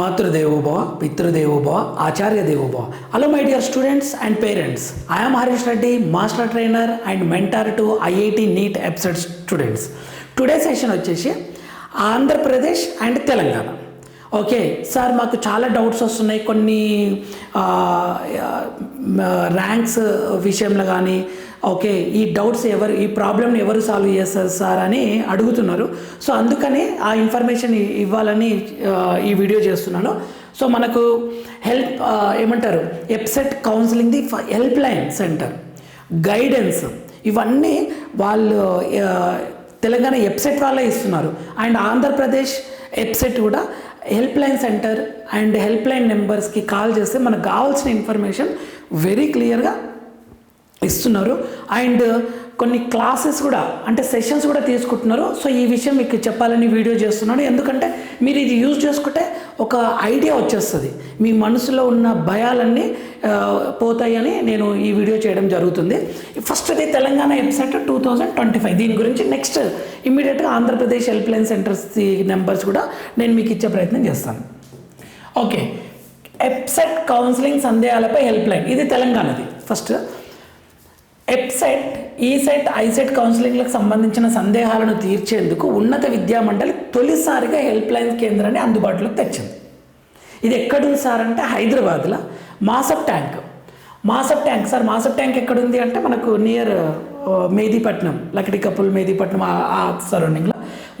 మాతృదేవోభవ పితృదేవోభవ ఆచార్య దేవోభవ hello my dear students and parents I'm Harish Reddy master trainer and mentor to IIT NEET episode students today session వచ్చేసి Andhra Pradesh and Telangana. Okay sir మాకు చాలా doubts వస్తున్నాయి. కొన్ని ranks విషయంలో కానీ ఓకే ఈ డౌట్స్ ఎవరు ఈ ప్రాబ్లమ్ని ఎవరు సాల్వ్ చేస్తారు సార్ అని అడుగుతున్నారు. సో అందుకని ఆ ఇన్ఫర్మేషన్ ఇవ్వాలని ఈ వీడియో చేస్తున్నాను. సో మనకు హెల్ప్ ఏమంటారు EAPCET counselling the help line centre guidance ఇవన్నీ వాళ్ళు తెలంగాణ ఎప్సెట్ వాళ్ళే ఇస్తున్నారు. అండ్ ఆంధ్రప్రదేశ్ ఎప్సెట్ కూడా help line centre and help line నెంబర్స్కి కాల్ చేస్తే మనకు కావాల్సిన ఇన్ఫర్మేషన్ వెరీ క్లియర్గా ఇస్తున్నారు. అండ్ కొన్ని క్లాసెస్ కూడా అంటే సెషన్స్ కూడా తీసుకుంటున్నారు. సో ఈ విషయం మీకు చెప్పాలని వీడియో చేస్తున్నాను. ఎందుకంటే మీరు ఇది యూజ్ చేసుకుంటే ఒక ఐడియా వచ్చేస్తుంది. మీ మనసులో ఉన్న భయాలన్నీ పోతాయని నేను ఈ వీడియో చేయడం జరుగుతుంది. ఫస్ట్ అది Telangana website two thousand twenty five. దీని గురించి నెక్స్ట్ ఇమీడియట్గా Andhra Pradesh help line centres numbers కూడా నేను మీకు ఇచ్చే ప్రయత్నం చేస్తాను. ఓకే. ఎప్సెట్ కౌన్సిలింగ్ సందేహాలపై హెల్ప్ లైన్. ఇది తెలంగాణది. ఫస్ట్ ఎప్సెట్ ఈసెట్ ఐసెట్ కౌన్సిలింగ్లకు సంబంధించిన సందేహాలను తీర్చేందుకు ఉన్నత విద్యా మండలి తొలిసారిగా హెల్ప్ లైన్ కేంద్రాన్ని అందుబాటులోకి తెచ్చింది. ఇది ఎక్కడుంది సార్ అంటే హైదరాబాద్లో Masab tank. Masab tank sir Masab tank ఎక్కడుంది అంటే మనకు నియర్ మేదీపట్నం లకడి కపుల్ మేదీపట్నం ఆ సరౌండింగ్లో.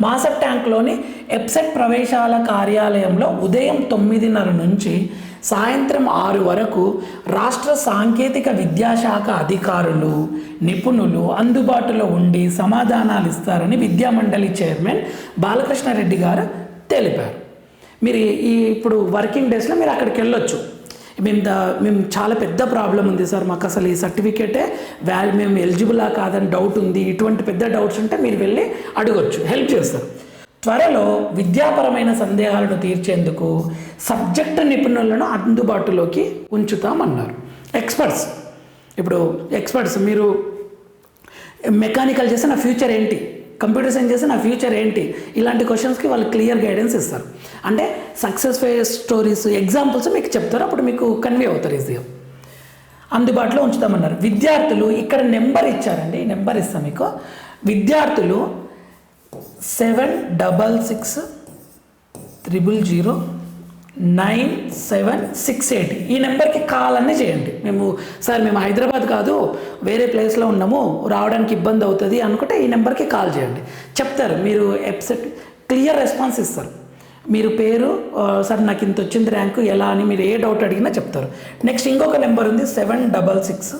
మాసప్ ట్యాంక్లోని ఎప్సెట్ ప్రవేశాల కార్యాలయంలో ఉదయం తొమ్మిదిన్నర నుంచి సాయంత్రం ఆరు వరకు రాష్ట్ర సాంకేతిక విద్యాశాఖ అధికారులు నిపుణులు అందుబాటులో ఉండి సమాధానాలు ఇస్తారని విద్యామండలి చైర్మన్ బాలకృష్ణారెడ్డి గారు తెలిపారు. మీరు ఈ ఇప్పుడు వర్కింగ్ డేస్లో మీరు అక్కడికి వెళ్ళొచ్చు. మేము దా మేము చాలా పెద్ద ప్రాబ్లం ఉంది సార్. మాకు అసలు ఈ సర్టిఫికేటే వాల్యూ మేము ఎలిజిబులా కాదని డౌట్ ఉంది. ఇటువంటి పెద్ద డౌట్స్ ఉంటే మీరు వెళ్ళి అడగొచ్చు. హెల్ప్ చేస్తారు. త్వరలో విద్యాపరమైన సందేహాలను తీర్చేందుకు సబ్జెక్టు నిపుణులను అందుబాటులోకి ఉంచుతామన్నారు. ఎక్స్పర్ట్స్ ఇప్పుడు ఎక్స్పర్ట్స్ మీరు మెకానికల్ చేస్తే నా ఫ్యూచర్ ఏంటి? కంప్యూటర్ సైన్స్ చేస్తే నా ఫ్యూచర్ ఏంటి? ఇలాంటి క్వశ్చన్స్కి వాళ్ళు క్లియర్ గైడెన్స్ ఇస్తారు. అంటే సక్సెస్ ఫేస్ స్టోరీస్ ఎగ్జాంపుల్స్ మీకు చెప్తారు అప్పుడు మీకు కన్వే అవుతారు ఈజీగా అందుబాటులో ఉంచుతామన్నారు. విద్యార్థులు ఇక్కడ నెంబర్ ఇచ్చారండి నెంబర్ ఇస్తాం మీకు. విద్యార్థులు seven double six triple zero nine seven six eight. ఈ నెంబర్కి కాల్ అన్నీ చేయండి. మేము సార్ మేము హైదరాబాద్ కాదు వేరే ప్లేస్లో ఉన్నాము రావడానికి ఇబ్బంది అవుతుంది అనుకుంటే ఈ నెంబర్కి కాల్ చేయండి. చెప్తారు మీరు ఎప్సెట్ క్లియర్ రెస్పాన్స్ ఇస్తారు. మీరు పేరు సార్ నాకు ఇంత వచ్చింది ర్యాంకు ఎలా అని మీరు ఏ డౌట్ అడిగినా చెప్తారు. నెక్స్ట్ ఇంకొక నెంబర్ ఉంది seven double six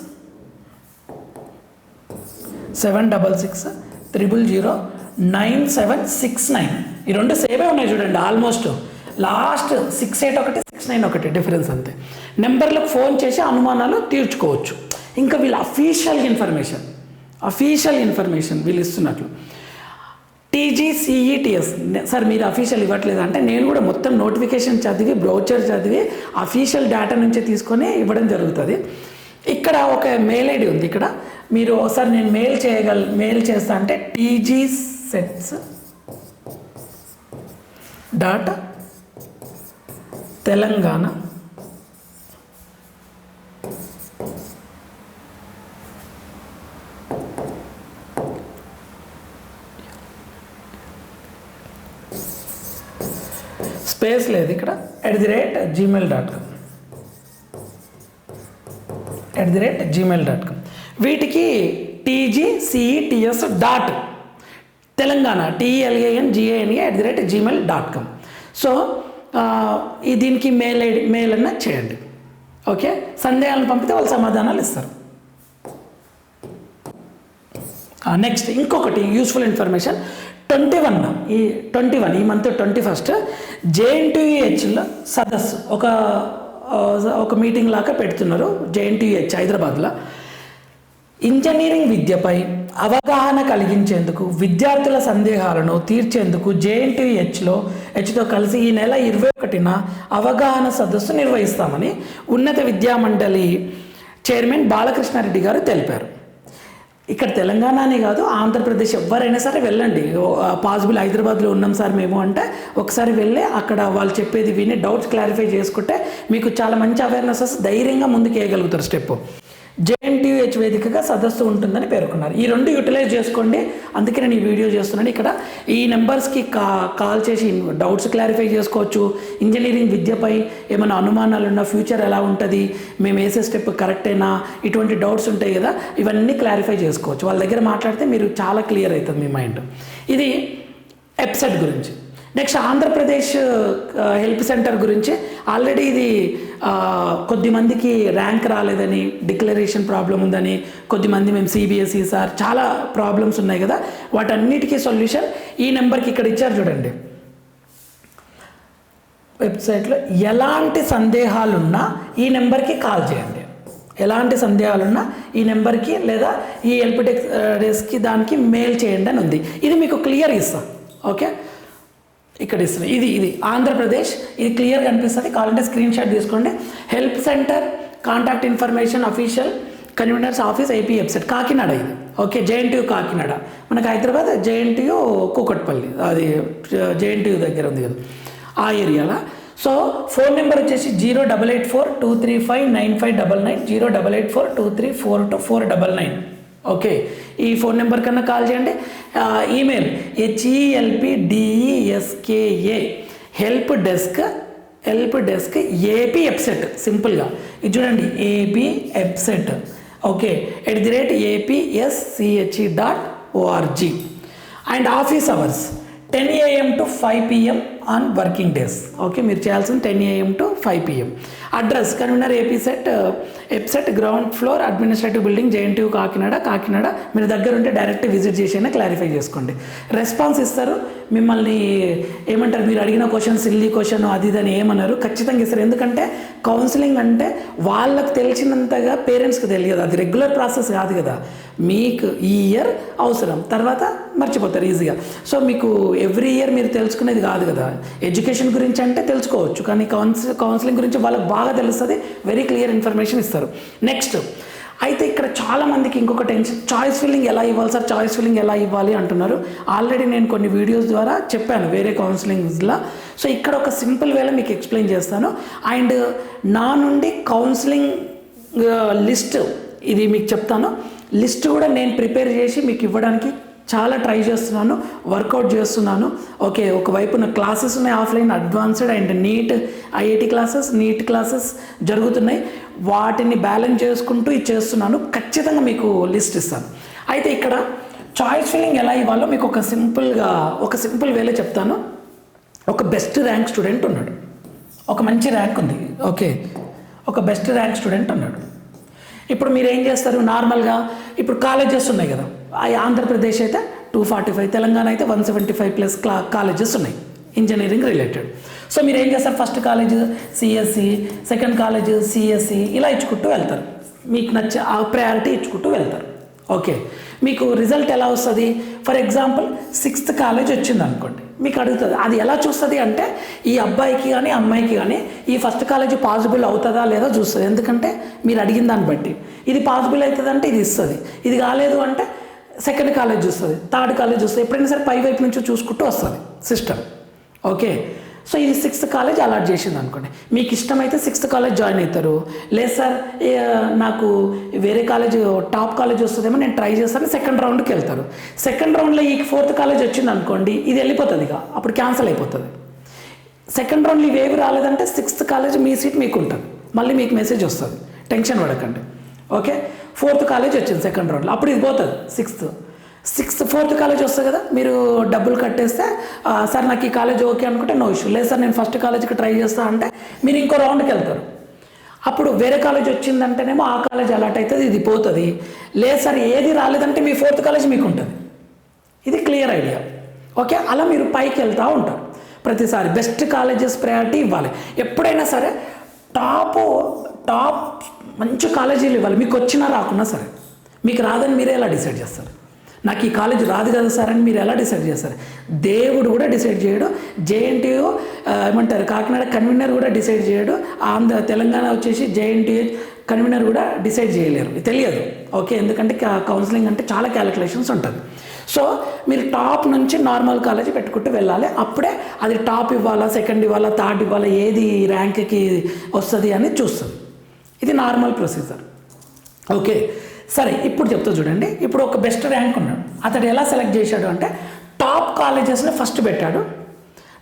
seven double six triple zero nine seven six nine. ఈ రెండు సేమే ఉన్నాయి చూడండి ఆల్మోస్ట్ లాస్ట్ సిక్స్ ఎయిట్ ఒకటి సిక్స్ నైన్ ఒకటి డిఫరెన్స్ అంతే. నెంబర్లకు ఫోన్ చేసి అనుమానాలు తీర్చుకోవచ్చు. ఇంకా వీళ్ళు అఫీషియల్ ఇన్ఫర్మేషన్ అఫీషియల్ ఇన్ఫర్మేషన్ వీళ్ళు ఇస్తున్నట్లు. టీజీసీఈటీఎస్ సార్ మీరు అఫీషియల్ ఇవ్వట్లేదు అంటే నేను కూడా మొత్తం నోటిఫికేషన్ చదివి బ్రౌచర్ చదివి అఫీషియల్ డేటా నుంచి తీసుకొని ఇవ్వడం జరుగుతుంది. ఇక్కడ ఒక మెయిల్ ఐడి ఉంది ఇక్కడ. మీరు ఒకసారి నేను మెయిల్ చేయగల మెయిల్ చేస్తా అంటే TG sets data Telangana space లేదు ఇక్కడ. At the rate Gmail dot com at the rate Gmail dot com వీటికి TGCETS dot Telangana T L A N G A N A at the rate Gmail dot com so ఈ దీనికి mail ID mail అన్న చేయండి. Okay సందేహాలను పంపితే వాళ్ళు సమాధానాలు ఇస్తారు. నెక్స్ట్ ఇంకొకటి యూస్ఫుల్ ఇన్ఫర్మేషన్ ట్వంటీ వన్ ఈ ట్వంటీ వన్ ఈ మంత్ ట్వంటీ ఫస్ట్ జేఎన్టీహెచ్లో సదస్సు. ఒక ఒక మీటింగ్ లాగా పెడుతున్నారు జేఎన్టీహెచ్ హైదరాబాద్లో. ఇంజనీరింగ్ విద్యపై అవగాహన కలిగించేందుకు విద్యార్థుల సందేహాలను తీర్చేందుకు జేఎన్టీహెచ్లో హెచ్తో కలిసి ఈ నెల ఇరవై ఒకటిన అవగాహన సదస్సు నిర్వహిస్తామని ఉన్నత విద్యామండలి చైర్మన్ బాలకృష్ణారెడ్డి గారు తెలిపారు. ఇక్కడ తెలంగాణనే కాదు ఆంధ్రప్రదేశ్ ఎవరైనా సరే వెళ్ళండి. పాసిబుల్ హైదరాబాద్లో ఉన్నాం సార్ మేము అంటే ఒకసారి వెళ్ళి అక్కడ వాళ్ళు చెప్పేది విని డౌట్స్ క్లారిఫై చేసుకుంటే మీకు చాలా మంచి అవేర్నెస్ ధైర్యంగా ముందుకు వేయగలుగుతారు స్టెప్. జేఎన్టీహెచ్ వేదికగా సదస్సు ఉంటుందని పేర్కొన్నారు. ఈ రెండు యూటిలైజ్ చేసుకోండి. అందుకే నేను ఈ వీడియో చేస్తున్నాను. ఇక్కడ ఈ నెంబర్స్కి కా కాల్ చేసి డౌట్స్ క్లారిఫై చేసుకోవచ్చు. ఇంజనీరింగ్ విద్యపై ఏమైనా అనుమానాలు ఉన్నా ఫ్యూచర్ ఎలా ఉంటుంది మేము వేసే స్టెప్ కరెక్టేనా ఇటువంటి డౌట్స్ ఉంటాయి కదా ఇవన్నీ క్లారిఫై చేసుకోవచ్చు. వాళ్ళ దగ్గర మాట్లాడితే మీరు చాలా క్లియర్ అవుతుంది మీ మైండ్. ఇది ఎప్సెట్ గురించి. నెక్స్ట్ ఆంధ్రప్రదేశ్ హెల్ప్ సెంటర్ గురించి ఆల్రెడీ ఇది కొద్దిమందికి ర్యాంక్ రాలేదని డిక్లరేషన్ ప్రాబ్లం ఉందని కొద్దిమంది మేము సిబిఎస్ఈ సార్ చాలా ప్రాబ్లమ్స్ ఉన్నాయి కదా వాటన్నిటికీ సొల్యూషన్ ఈ నెంబర్కి ఇక్కడ ఇచ్చారు చూడండి. వెబ్సైట్లో ఎలాంటి సందేహాలున్నా ఈ నెంబర్కి కాల్ చేయండి. ఎలాంటి సందేహాలున్నా ఈ నెంబర్కి లేదా ఈ హెల్ప్ డెస్క్ డెస్క్కి దానికి మెయిల్ చేయండి అని ఉంది. ఇది మీకు క్లియర్ ఇస్తాం. ఓకే? ఇక్కడ ఇస్తున్నాయి ఇది ఇది ఆంధ్రప్రదేశ్. ఇది క్లియర్ కనిపిస్తుంది కావాలంటే స్క్రీన్ షాట్ తీసుకోండి. Help centre contact information official conveners office IP website. Kakinada ఇది. Okay JNTU Kakinada. మనకి హైదరాబాద్ జేఎన్టీయూ కూకట్పల్లి. అది జేఎన్టీయూ దగ్గర ఉంది కదా. ఆ ఏరియాలో? సో ఫోన్ నెంబర్ వచ్చేసి zero double eight four two three five nine five double nine. Zero double eight four two three four two four double nine. Okay. ఈ phone number కన్నా కాల్ చేయండి. Email H E L P D E S K A help desk help desk AP website సింపుల్గా. ఇది చూడండి. AP website okay. At the rate A P S C H E dot O R G. And office hours. Ten AM to five PM on working days. Okay. మీరు చేయాల్సింది ten AM to five PM. Address convener AP set EAPCET ground floor administrative building JNTU Kakinada Kakinada. మీరు దగ్గర ఉంటే direct visit చేసైనా clarify చేసుకోండి. Response ఇస్తారు. మిమ్మల్ని ఏమంటారు? మీరు అడిగిన క్వశ్చన్ సిల్లీ క్వశ్చన్ అది ఇదని అని ఏమన్నారు? ఖచ్చితంగా ఇస్తారు. ఎందుకంటే కౌన్సిలింగ్ అంటే వాళ్ళకు తెలిసినంతగా పేరెంట్స్కి తెలియదు. అది రెగ్యులర్ ప్రాసెస్ కాదు కదా. మీకు ఈ ఇయర్ అవసరం. తర్వాత మర్చిపోతారు ఈజీగా. సో మీకు ఎవ్రీ ఇయర్ మీరు తెలుసుకునేది కాదు కదా. ఎడ్యుకేషన్ గురించి అంటే తెలుసుకోవచ్చు. కానీ కౌన్సిల్ కౌన్సిలింగ్ గురించి వాళ్ళకి బాగా తెలుస్తుంది. వెరీ క్లియర్ ఇన్ఫర్మేషన్ ఇస్తారు. నెక్స్ట్ అయితే ఇక్కడ చాలా మందికి ఇంకొక టెన్షన్ చాయిస్ ఫిల్లింగ్ ఎలా ఇవ్వాలి సార్? చాయిస్ ఫిల్లింగ్ ఎలా ఇవ్వాలి అంటున్నారు. ఆల్రెడీ నేను కొన్ని వీడియోస్ ద్వారా చెప్పాను వేరే కౌన్సిలింగ్స్లో సో ఇక్కడ ఒక సింపుల్ వేలో మీకు ఎక్స్ప్లెయిన్ చేస్తాను. అండ్ నా నుండి కౌన్సిలింగ్ లిస్ట్ uh, ఇది మీకు చెప్తాను. లిస్ట్ కూడా నేను ప్రిపేర్ చేసి మీకు ఇవ్వడానికి చాలా ట్రై చేస్తున్నాను వర్కౌట్ చేస్తున్నాను. ఓకే ఒకవైపు నా క్లాసెస్ ఉన్నాయి offline advanced and NEET IIT classes NEET classes జరుగుతున్నాయి. వాటిని బ్యాలెన్స్ చేసుకుంటూ ఇది చేస్తున్నాను. ఖచ్చితంగా మీకు లిస్ట్ ఇస్తాను. అయితే ఇక్కడ చాయిస్ ఫిల్లింగ్ ఎలా ఇవ్వాలో మీకు ఒక సింపుల్గా ఒక సింపుల్ వేలో చెప్తాను. ఒక బెస్ట్ ర్యాంక్ స్టూడెంట్ ఉన్నాడు. ఒక మంచి ర్యాంక్ ఉంది. ఓకే ఒక బెస్ట్ ర్యాంక్ స్టూడెంట్ ఉన్నాడు. ఇప్పుడు మీరు ఏం చేస్తారు? నార్మల్గా ఇప్పుడు కాలేజెస్ ఉన్నాయి కదా. ఆంధ్రప్రదేశ్ అయితే టూ ఫార్టీ ఫైవ్ తెలంగాణ అయితే వన్ సెవెంటీ ఫైవ్ ప్లస్ క్లా కాలేజెస్ ఉన్నాయి ఇంజనీరింగ్ రిలేటెడ్ సో మీరు ఏం చేస్తారు first college C S C second college C S C ఇలా ఇచ్చుకుంటూ వెళ్తారు. మీకు నచ్చే ఆ ప్రయారిటీ ఇచ్చుకుంటూ వెళ్తారు. ఓకే మీకు రిజల్ట్ ఎలా వస్తుంది? ఫర్ ఎగ్జాంపుల్ సిక్స్త్ కాలేజ్ వచ్చింది అనుకోండి మీకు అడుగుతుంది అది ఎలా చూస్తుంది అంటే ఈ అబ్బాయికి కానీ అమ్మాయికి కానీ ఈ ఫస్ట్ కాలేజ్ పాసిబుల్ అవుతుందా లేదా చూస్తుంది. ఎందుకంటే మీరు అడిగిన దాన్ని బట్టి. ఇది పాసిబుల్ అవుతుంది అంటే ఇది ఇస్తుంది. ఇది కాలేదు అంటే సెకండ్ కాలేజ్ వస్తుంది థర్డ్ కాలేజ్ వస్తుంది ఎప్పుడైనా సరే పై వైపు నుంచి చూసుకుంటూ వస్తుంది సిస్టమ్ ఓకే సో ఇది సిక్స్త్ కాలేజ్ అలాట్ చేసింది అనుకోండి. మీకు ఇష్టమైతే సిక్స్త్ కాలేజ్ జాయిన్ అవుతారు లేదు సార్ నాకు వేరే కాలేజ్ టాప్ కాలేజ్ వస్తుందేమో నేను ట్రై చేస్తాను సెకండ్ రౌండ్కి వెళ్తారు. సెకండ్ రౌండ్లో ఈ ఫోర్త్ కాలేజ్ వచ్చింది అనుకోండి ఇది వెళ్ళిపోతుంది ఇక. అప్పుడు క్యాన్సిల్ అయిపోతుంది. సెకండ్ రౌండ్లో ఇవేవి రాలేదంటే సిక్స్త్ కాలేజ్ మీ సీట్ మీకు ఉంటుంది మళ్ళీ మీకు మెసేజ్ వస్తుంది. టెన్షన్ పడకండి. ఓకే? ఫోర్త్ కాలేజ్ వచ్చింది సెకండ్ రౌండ్లో అప్పుడు ఇది పోతుంది సిక్స్త్ సిక్స్త్ ఫోర్త్ కాలేజ్ వస్తుంది కదా? మీరు డబ్బులు కట్టేస్తే సార్ నాకు ఈ కాలేజ్ ఓకే అనుకుంటే నో ఇష్యూ లేదు సార్ నేను ఫస్ట్ కాలేజ్కి ట్రై చేస్తా అంటే మీరు ఇంకో రౌండ్కి వెళ్తారు. అప్పుడు వేరే కాలేజ్ వచ్చిందంటేనేమో ఆ కాలేజ్ అలాట్ అవుతుంది ఇది పోతుంది. లేదు సార్ ఏది రాలేదంటే మీ ఫోర్త్ కాలేజ్ మీకు ఉంటుంది. ఇది క్లియర్ ఐడియా ఓకే? అలా మీరు పైకి వెళ్తూ ఉంటారు. ప్రతిసారి బెస్ట్ కాలేజెస్ ప్రయారిటీ ఇవ్వాలి. ఎప్పుడైనా సరే టాప్ టాప్ మంచి కాలేజీలు ఇవ్వాలి. మీకు వచ్చినా రాకున్నా సరే. మీకు రాదని మీరే ఎలా డిసైడ్ చేస్తారు? నాకు ఈ కాలేజ్ రాదు కదా సార్ అని మీరు ఎలా డిసైడ్ చేస్తారు? దేవుడు కూడా డిసైడ్ చేయడు. జేఎన్టీయూ ఏమంటారు కాకినాడ కన్వీనర్ కూడా డిసైడ్ చేయడు. ఆంధ్ర తెలంగాణ వచ్చేసి జేఎన్టీయూ కన్వీనర్ కూడా డిసైడ్ చేయలేరు. తెలియదు. ఓకే ఎందుకంటే కౌన్సిలింగ్ అంటే చాలా క్యాలిక్యులేషన్స్ ఉంటుంది. సో మీరు టాప్ నుంచి నార్మల్ కాలేజ్ పెట్టుకుంటూ వెళ్ళాలి. అప్పుడే అది టాప్ ఇవ్వాలా సెకండ్ ఇవ్వాలా థర్డ్ ఇవ్వాలా ఏది ర్యాంక్కి వస్తుంది అని చూస్తుంది ఇది నార్మల్ ప్రొసీజర్. ఓకే. సరే ఇప్పుడు చెప్తా చూడండి. ఇప్పుడు ఒక బెస్ట్ ర్యాంక్ ఉన్నాడు. అతడు ఎలా సెలెక్ట్ చేశాడు అంటే టాప్ కాలేజెస్ని ఫస్ట్ పెట్టాడు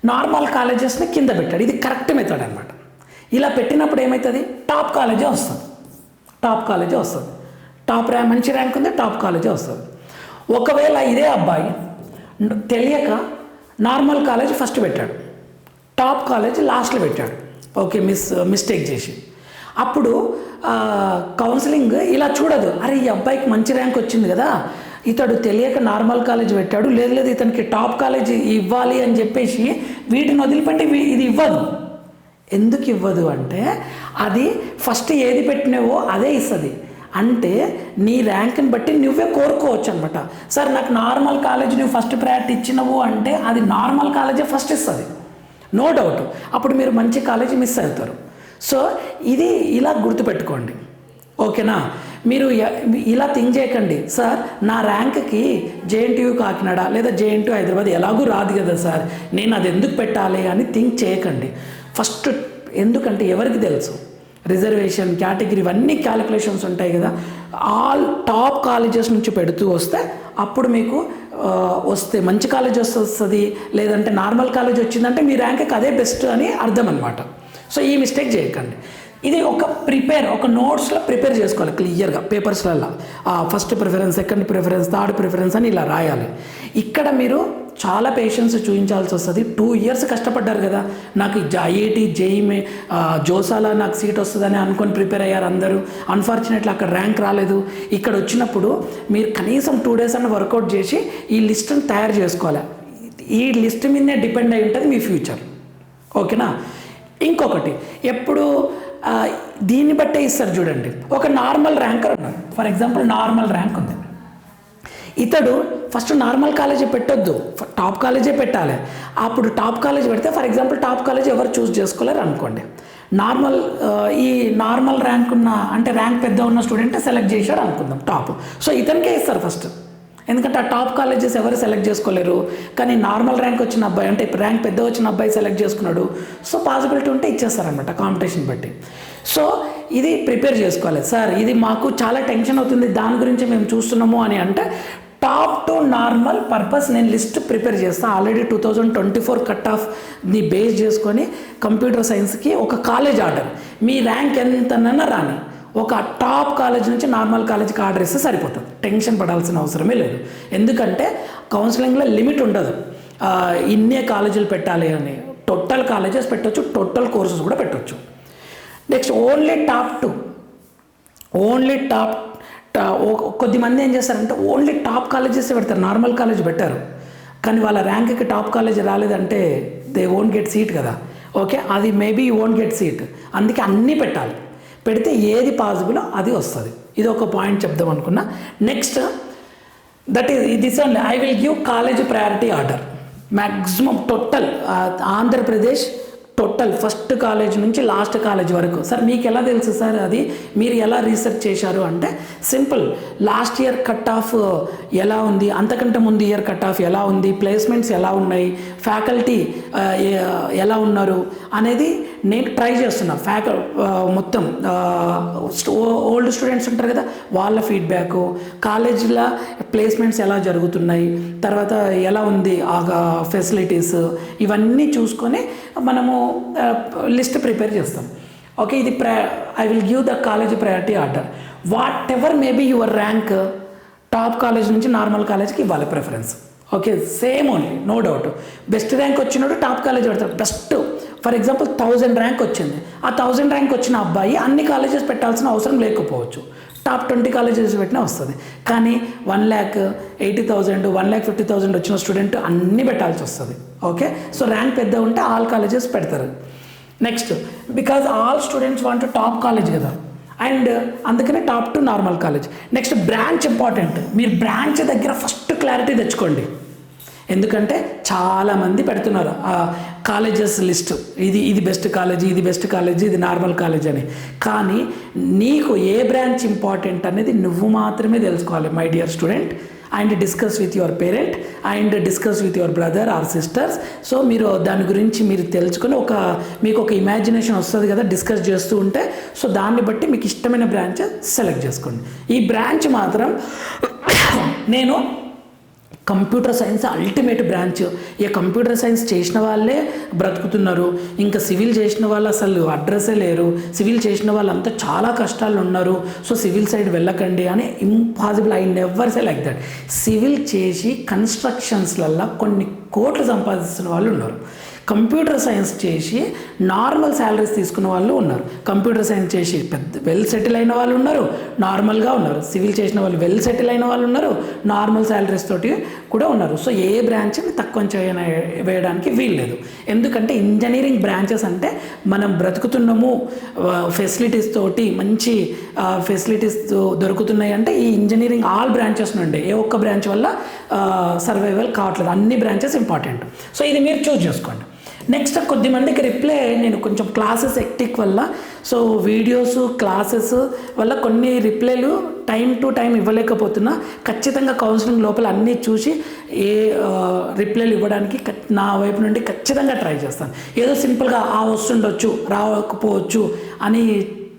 నార్మల్ కాలేజెస్ని కింద పెట్టాడు. ఇది కరెక్ట్ మెథడ్ అనమాట ఇలా పెట్టినప్పుడు ఏమవుతుంది టాప్ కాలేజే వస్తుంది. టాప్ కాలేజే వస్తుంది. టాప్ ర్యాంక్ మంచి ర్యాంక్ ఉంది టాప్ కాలేజే వస్తుంది. ఒకవేళ ఇదే అబ్బాయి తెలియక నార్మల్ కాలేజ్ ఫస్ట్ పెట్టాడు. టాప్ కాలేజ్ లాస్ట్లో పెట్టాడు. ఓకే మిస్ మిస్టేక్ చేసి. అప్పుడు కౌన్సిలింగ్ ఇలా చూడదు. అరే ఈ అబ్బాయికి మంచి ర్యాంక్ వచ్చింది కదా. ఇతడు తెలియక నార్మల్ కాలేజ్ పెట్టాడు. లేదు లేదు ఇతనికి టాప్ కాలేజ్ ఇవ్వాలి అని చెప్పేసి వీటిని వదిలిపెట్టి ఇది ఇవ్వదు. ఎందుకు ఇవ్వదు అంటే అది ఫస్ట్ ఏది పెట్టినావో అదే ఇస్తుంది. అంటే నీ ర్యాంక్ని బట్టి నువ్వే కోరుకోవచ్చు అనమాట సార్ నాకు నార్మల్ కాలేజ్ నువ్వు ఫస్ట్ ప్రయారిటీ ఇచ్చినవు అంటే అది నార్మల్ కాలేజే ఫస్ట్ ఇస్తుంది. నో డౌట్ అప్పుడు మీరు మంచి కాలేజీ మిస్ అవుతారు. సో ఇది ఇలా గుర్తుపెట్టుకోండి. ఓకేనా? మీరు ఇలా థింక్ చేయకండి. సార్ నా ర్యాంక్కి జేఎన్టీయూ కాకినాడ లేదా జేఎన్టీ హైదరాబాద్ ఎలాగూ రాదు కదా సార్. నేను అది ఎందుకు పెట్టాలి అని థింక్ చేయకండి. ఫస్ట్ ఎందుకంటే ఎవరికి తెలుసు? రిజర్వేషన్ కేటగిరీ ఇవన్నీ క్యాలిక్యులేషన్స్ ఉంటాయి కదా. ఆల్ టాప్ కాలేజెస్ నుంచి పెడుతూ వస్తే అప్పుడు మీకు వస్తే మంచి కాలేజ్ వస్తుంది. లేదంటే నార్మల్ కాలేజ్ వచ్చిందంటే మీ ర్యాంక్కి అదే బెస్ట్ అని అర్థం అనమాట సో ఈ మిస్టేక్ చేయకండి. ఇది ఒక ప్రిపేర్ ఒక నోట్స్లో ప్రిపేర్ చేసుకోవాలి క్లియర్గా పేపర్స్లలో first preference second preference third preference అని ఇలా రాయాలి. ఇక్కడ మీరు చాలా పేషెన్స్ చూపించాల్సి వస్తుంది. టూ ఇయర్స్ కష్టపడ్డారు కదా. నాకు ఐఐటి జేఈమే జోసాలా నాకు సీట్ వస్తుందని అనుకొని ప్రిపేర్ అయ్యారు అందరూ. అన్ఫార్చునేట్లీ అక్కడ ర్యాంక్ రాలేదు. ఇక్కడ వచ్చినప్పుడు మీరు కనీసం టూ డేస్ అన్న వర్కౌట్ చేసి ఈ లిస్ట్ని తయారు చేసుకోవాలి. ఈ లిస్ట్ మీదనే డిపెండ్ అయి ఉంటుంది మీ ఫ్యూచర్. ఓకేనా? ఇంకొకటి ఎప్పుడు దీన్ని బట్టే ఇస్తారు చూడండి. ఒక నార్మల్ ర్యాంకర్ ఉన్నారు ఫర్ ఎగ్జాంపుల్ నార్మల్ ర్యాంక్ ఉంది. ఇతడు ఫస్ట్ నార్మల్ కాలేజీ పెట్టొద్దు. టాప్ కాలేజే పెట్టాలి. అప్పుడు టాప్ కాలేజ్ పెడితే ఫర్ ఎగ్జాంపుల్ టాప్ కాలేజ్ ఎవరు చూస్ చేసుకోలేరు అనుకోండి. నార్మల్ ఈ నార్మల్ ర్యాంక్ ఉన్న అంటే ర్యాంక్ పెద్ద ఉన్న స్టూడెంట్ సెలెక్ట్ చేశాడు అనుకుందాం టాప్. సో ఇతనికే ఇస్తారు ఫస్ట్. ఎందుకంటే ఆ టాప్ కాలేజెస్ ఎవరు సెలెక్ట్ చేసుకోలేరు. కానీ నార్మల్ ర్యాంక్ వచ్చిన అబ్బాయి అంటే ర్యాంక్ పెద్ద వచ్చిన అబ్బాయి సెలెక్ట్ చేసుకున్నాడు. సో పాసిబిలిటీ ఉంటే ఇచ్చేస్తారనమాట కాంపిటీషన్ బట్టి. సో ఇది ప్రిపేర్ చేసుకోవాలి. సార్ ఇది మాకు చాలా టెన్షన్ అవుతుంది. దాని గురించి మేము చూస్తున్నాము అని అంటే టాప్ టు నార్మల్ పర్పస్ నేను లిస్ట్ ప్రిపేర్ చేస్తాను already two thousand twenty four cut ఆఫ్ని base చేసుకొని కంప్యూటర్ సైన్స్కి ఒక కాలేజ్ ఆర్డర్. మీ ర్యాంక్ ఎంతనైనా రాని. ఒక టాప్ కాలేజ్ నుంచి నార్మల్ కాలేజ్కి ఆర్డర్ ఇస్తే సరిపోతుంది. టెన్షన్ పడాల్సిన అవసరమే లేదు. ఎందుకంటే కౌన్సిలింగ్లో లిమిట్ ఉండదు. ఇన్నే కాలేజీలు పెట్టాలి అని. టోటల్ కాలేజెస్ పెట్టొచ్చు టోటల్ కోర్సెస్ కూడా పెట్టవచ్చు next only top two. Only top టా- ఓ- కొద్దిమంది ఏం చేస్తారంటే ఓన్లీ టాప్ కాలేజెస్ పెడతారు. నార్మల్ కాలేజ్ పెట్టారు. కానీ వాళ్ళ ర్యాంక్కి టాప్ కాలేజ్ రాలేదంటే దే ఓన్ గెట్ సీట్ కదా. ఓకే? అది మేబీ ఓన్ గెట్ సీట్. అందుకే అన్నీ పెట్టాలి. పెడితే ఏది పాసిబుల్ అది వస్తుంది. ఇది ఒక పాయింట్ చెప్దాం అనుకున్నా. Next that is this only I will give college priority order maximum total Andhra Pradesh total first college నుంచి లాస్ట్ కాలేజ్ వరకు. సార్ మీకు ఎలా తెలుసు సార్ అది? మీరు ఎలా రీసెర్చ్ చేశారు అంటే simple. Last year cut off ఎలా ఉంది? అంతకంటే ముందు ఇయర్ కట్ ఆఫ్ ఎలా ఉంది? ప్లేస్మెంట్స్ ఎలా ఉన్నాయి? ఫ్యాకల్టీ ఎలా ఉన్నారు? అనేది నేను ట్రై చేస్తున్నా. ఫ్యాక మొత్తం ఓల్డ్ స్టూడెంట్స్ ఉంటారు కదా వాళ్ళ ఫీడ్బ్యాక్. కాలేజీలో ప్లేస్మెంట్స్ ఎలా జరుగుతున్నాయి? తర్వాత ఎలా ఉంది? ఆ ఫెసిలిటీస్ ఇవన్నీ చూసుకొని మనము లిస్ట్ ప్రిపేర్ చేస్తాం. ఓకే ఇది ప్ర I will give the college priority order. Whatever maybe your rank top college నుంచి నార్మల్ కాలేజ్కి ఇవ్వాలి preference okay same only no doubt best rank వచ్చినప్పుడు టాప్ కాలేజ్ పెడతాడు. Best for example thousand rank వచ్చింది. ఆ థౌజండ్ ర్యాంక్ వచ్చిన అబ్బాయి అన్ని కాలేజెస్ పెట్టాల్సిన అవసరం లేకపోవచ్చు. టాప్ ట్వంటీ కాలేజెస్ పెట్టినా వస్తుంది. కానీ one lakh eighty thousand one lakh fifty thousand వచ్చిన స్టూడెంట్ అన్నీ పెట్టాల్సి వస్తుంది. ఓకే సో ర్యాంక్ పెద్ద ఉంటే ఆల్ కాలేజెస్ పెడతారు. Next because all students want top college కదా. అండ్ అందుకనే top to normal college next branch important మీరు బ్రాంచ్ దగ్గర ఫస్ట్ క్లారిటీ తెచ్చుకోండి. ఎందుకంటే చాలామంది పెడుతున్నారు. ఆ కాలేజెస్ లిస్ట్. ఇది ఇది బెస్ట్ కాలేజీ ఇది బెస్ట్ కాలేజీ ఇది నార్మల్ కాలేజ్ అని. కానీ నీకు ఏ బ్రాంచ్ ఇంపార్టెంట్ అనేది నువ్వు మాత్రమే తెలుసుకోవాలి my dear student and discuss with your parent and discuss with your brother or sisters. So మీరు దాని గురించి మీరు తెలుసుకుని ఒక మీకు ఒక ఇమాజినేషన్ వస్తుంది కదా డిస్కస్ చేస్తూ ఉంటే. సో దాన్ని బట్టి మీకు ఇష్టమైన బ్రాంచ్ సెలెక్ట్ చేసుకోండి. ఈ బ్రాంచ్ మాత్రం నేను కంప్యూటర్ సైన్స్ అల్టిమేట్ బ్రాంచ్. ఈ కంప్యూటర్ సైన్స్ చేసిన వాళ్ళే బ్రతుకుతున్నారు. ఇంకా సివిల్ చేసిన వాళ్ళు అసలు అడ్రస్సే లేరు. సివిల్ చేసిన వాళ్ళంతా చాలా కష్టాలు ఉన్నారు. సో సివిల్ సైడ్ వెళ్ళకండి అని impossible. I never say like that. Civil చేసి కన్స్ట్రక్షన్స్లల్లో కొన్ని కోట్లు సంపాదిస్తున్న వాళ్ళు ఉన్నారు. కంప్యూటర్ సైన్స్ చేసి నార్మల్ శాలరీస్ తీసుకున్న వాళ్ళు ఉన్నారు. కంప్యూటర్ సైన్స్ చేసి పెద్ద వెల్ సెటిల్ అయిన వాళ్ళు ఉన్నారు నార్మల్గా ఉన్నారు. సివిల్ చేసిన వాళ్ళు వెల్ సెటిల్ అయిన వాళ్ళు ఉన్నారు నార్మల్ శాలరీస్ తోటి కూడా ఉన్నారు. సో ఏ బ్రాంచ్ని తక్కువ చేయన వేయడానికి వీల్లేదు ఎందుకంటే ఇంజనీరింగ్ బ్రాంచెస్ అంటే మనం బ్రతుకుతున్నాము ఫెసిలిటీస్ తోటి మంచి ఫెసిలిటీస్ దొరుకుతున్నాయి అంటే ఈ ఇంజనీరింగ్ ఆల్ బ్రాంచెస్ నుండి ఏ ఒక్క బ్రాంచ్ వల్ల సర్వైవల్ కావట్లేదు. అన్ని బ్రాంచెస్ ఇంపార్టెంట్. సో ఇది మీరు చూస్ చేసుకోండి. నెక్స్ట్ కొద్ది మందికి రిప్లై నేను కొంచెం క్లాసెస్ ఎక్టిక్ వల్ల. సో వీడియోస్ క్లాసెస్ వల్ల కొన్ని రిప్లైలు టైం టు టైం ఇవ్వలేకపోతున్నా. ఖచ్చితంగా కౌన్సిలింగ్ లోపల అన్నీ చూసి ఏ రిప్లైలు ఇవ్వడానికి నా వైపు నుండి ఖచ్చితంగా ట్రై చేస్తాను. ఏదో సింపుల్గా ఆ వస్తుండొచ్చు రాకపోవచ్చు అని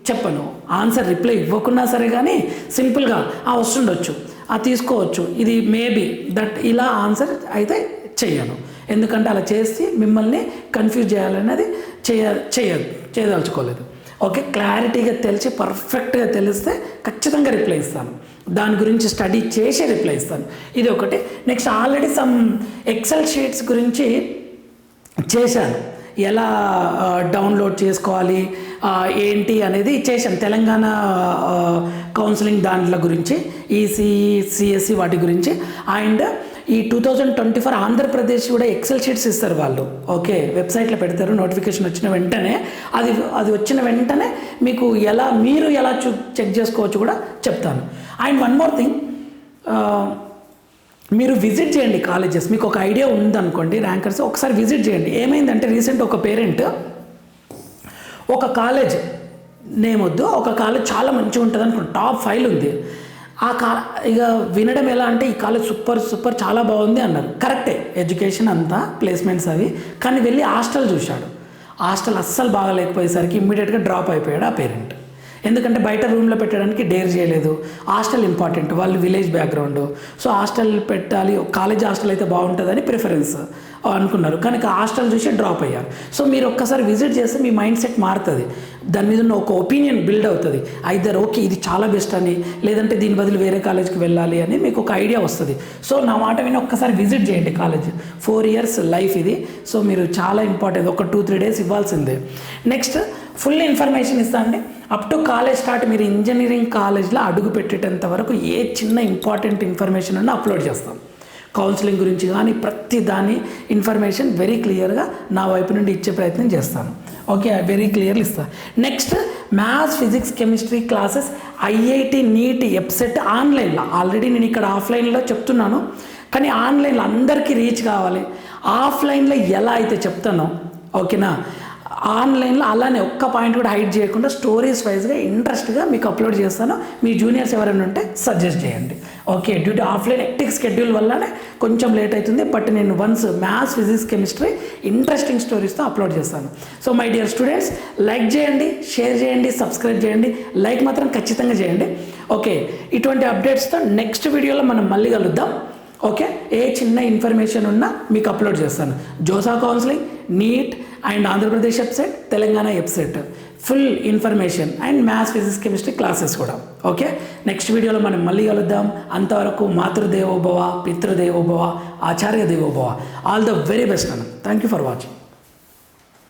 చెప్పను. ఆన్సర్ రిప్లై ఇవ్వకున్నా సరే కానీ సింపుల్గా ఆ వస్తుండొచ్చు ఆ తీసుకోవచ్చు ఇది మేబీ దట్ ఇలా ఆన్సర్ అయితే చెయ్యను. ఎందుకంటే అలా చేసి మిమ్మల్ని కన్ఫ్యూజ్ చేయాలనేది చేయ చేయదు చేయదలుచుకోలేదు. ఓకే క్లారిటీగా తెలిసి పర్ఫెక్ట్గా తెలిస్తే ఖచ్చితంగా రిప్లై ఇస్తాను. దాని గురించి స్టడీ చేసి రిప్లై ఇస్తాను. ఇది ఒకటి. Next already some excel sheets గురించి చేశాను. ఎలా డౌన్లోడ్ చేసుకోవాలి ఏంటి అనేది చేశాను. తెలంగాణ కౌన్సిలింగ్ దాంట్ల గురించి ఈసీ సిఎస్సి వాటి గురించి. అండ్ ఈ two thousand twenty four Andhra Pradesh కూడా ఎక్సెల్ షీట్స్ ఇస్తారు వాళ్ళు. ఓకే వెబ్సైట్లో పెడతారు నోటిఫికేషన్ వచ్చిన వెంటనే. అది అది వచ్చిన వెంటనే మీకు ఎలా మీరు ఎలా చూ చెక్ చేసుకోవచ్చు కూడా చెప్తాను. అండ్ వన్ మోర్ థింగ్ మీరు విజిట్ చేయండి కాలేజెస్ మీకు ఒక ఐడియా ఉందనుకోండి ర్యాంకర్స్ ఒకసారి విజిట్ చేయండి. ఏమైందంటే రీసెంట్ ఒక పేరెంట్ ఒక కాలేజ్ నేమ్ వద్దు ఒక కాలేజ్ చాలా మంచిగా ఉంటుంది అనుకోండి టాప్ ఫైల్ ఉంది. ఆ కా ఇక వినడం ఎలా అంటే ఈ కాలేజ్ సూపర్ సూపర్ చాలా బాగుంది అన్నారు. కరెక్టే ఎడ్యుకేషన్ అంతా ప్లేస్మెంట్స్ అవి. కానీ వెళ్ళి హాస్టల్ చూశాడు. హాస్టల్ అస్సలు బాగాలేకపోయేసరికి ఇమ్మీడియట్గా డ్రాప్ అయిపోయాడు ఆ పేరెంట్. ఎందుకంటే బయట రూమ్లో పెట్టడానికి డేర్ చేయలేదు. హాస్టల్ ఇంపార్టెంట్ వాళ్ళు విలేజ్ బ్యాక్గ్రౌండ్. సో హాస్టల్ పెట్టాలి కాలేజ్ హాస్టల్ అయితే బాగుంటుందని ప్రిఫరెన్స్ అనుకున్నారు. కానీ హాస్టల్ చూసి డ్రాప్ అయ్యారు. సో మీరు ఒక్కసారి విజిట్ చేస్తే మీ మైండ్ సెట్ మారుతుంది. దాని మీద ఉన్న ఒక ఒపీనియన్ బిల్డ్ అవుతుంది. ఐదర్ ఓకే ఇది చాలా బెస్ట్ అని లేదంటే దీని బదులు వేరే కాలేజ్కి వెళ్ళాలి అని మీకు ఒక ఐడియా వస్తుంది. సో నా మాట విని ఒక్కసారి విజిట్ చేయండి కాలేజ్ ఫోర్ ఇయర్స్ లైఫ్ ఇది. సో మీరు చాలా ఇంపార్టెంట్ ఒక టూ త్రీ డేస్ ఇవ్వాల్సిందే. నెక్స్ట్ ఫుల్ ఇన్ఫర్మేషన్ ఇస్తా అండి. అప్ టు కాలేజ్ స్టార్ట్ మీరు ఇంజనీరింగ్ కాలేజ్లో అడుగు పెట్టేటంత వరకు ఏ చిన్న ఇంపార్టెంట్ ఇన్ఫర్మేషన్ అన్నా అప్లోడ్ చేస్తాం. కౌన్సిలింగ్ గురించి కానీ ప్రతి దాని ఇన్ఫర్మేషన్ వెరీ క్లియర్గా నా వైపు నుండి ఇచ్చే ప్రయత్నం చేస్తాను. ఓకే వెరీ క్లియర్లీ ఇస్తా next maths physics chemistry classes IIT NEET EAPCET ఆన్లైన్లో ఆల్రెడీ నేను ఇక్కడ ఆఫ్లైన్లో చెప్తున్నాను. కానీ ఆన్లైన్లో అందరికీ రీచ్ కావాలి. ఆఫ్లైన్లో ఎలా అయితే చెప్తానో ఓకేనా ఆన్లైన్లో అలానే ఒక్క పాయింట్ కూడా హైడ్ చేయకుండా స్టోరీస్ వైజ్గా ఇంట్రెస్ట్గా మీకు అప్లోడ్ చేస్తాను. మీ జూనియర్స్ ఎవరైనా ఉంటే సజెస్ట్ చేయండి. Okay due to offline hectic schedule వల్లనే కొంచెం లేట్ అవుతుంది బట్ నేను once maths physics chemistry interesting స్టోరీస్తో upload చేస్తాను. So my dear students like చేయండి షేర్ చేయండి సబ్స్క్రైబ్ చేయండి లైక్ మాత్రం ఖచ్చితంగా చేయండి. ఓకే ఇటువంటి అప్డేట్స్తో నెక్స్ట్ వీడియోలో మనం మళ్ళీ కలుద్దాం. ఓకే ఏ చిన్న ఇన్ఫర్మేషన్ ఉన్నా మీకు అప్లోడ్ చేస్తాను. JoSAA counselling NEET and Andhra Pradesh website Telangana website full information and maths physics chemistry classes కూడా. ఓకే నెక్స్ట్ వీడియోలో మనం మళ్ళీ కలుద్దాం. అంతవరకు మాతృదేవోభవ పితృదేవోభవ ఆచార్య దేవోభవ. ఆల్ ద వెరీ బెస్ట్ అన్న థ్యాంక్ యూ ఫర్ వాచింగ్